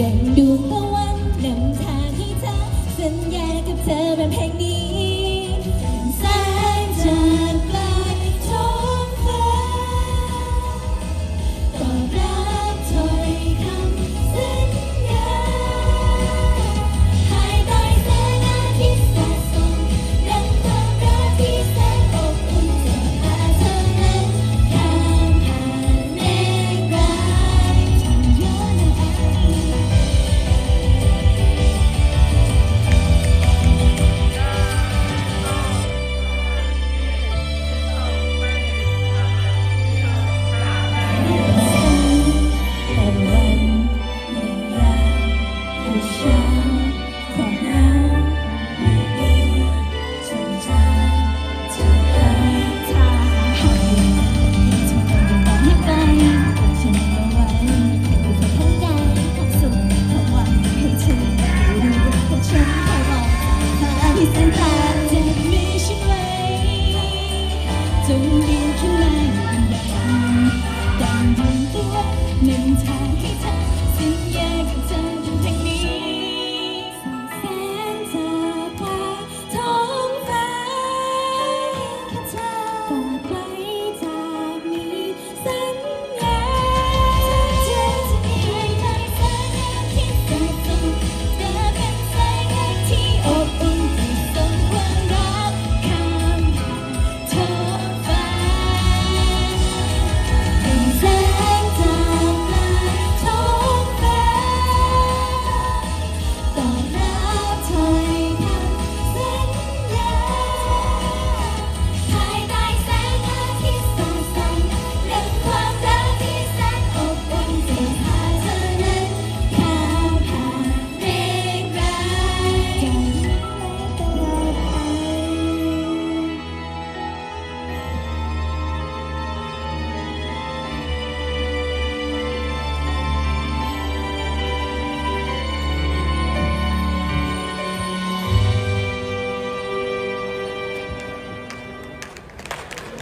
ด่งดูตะวันนำทางให้เธอสัญญากับเธอแบบเพลงนี้ เพียงหนึ่งทางให้เธอสัญญากับเธอ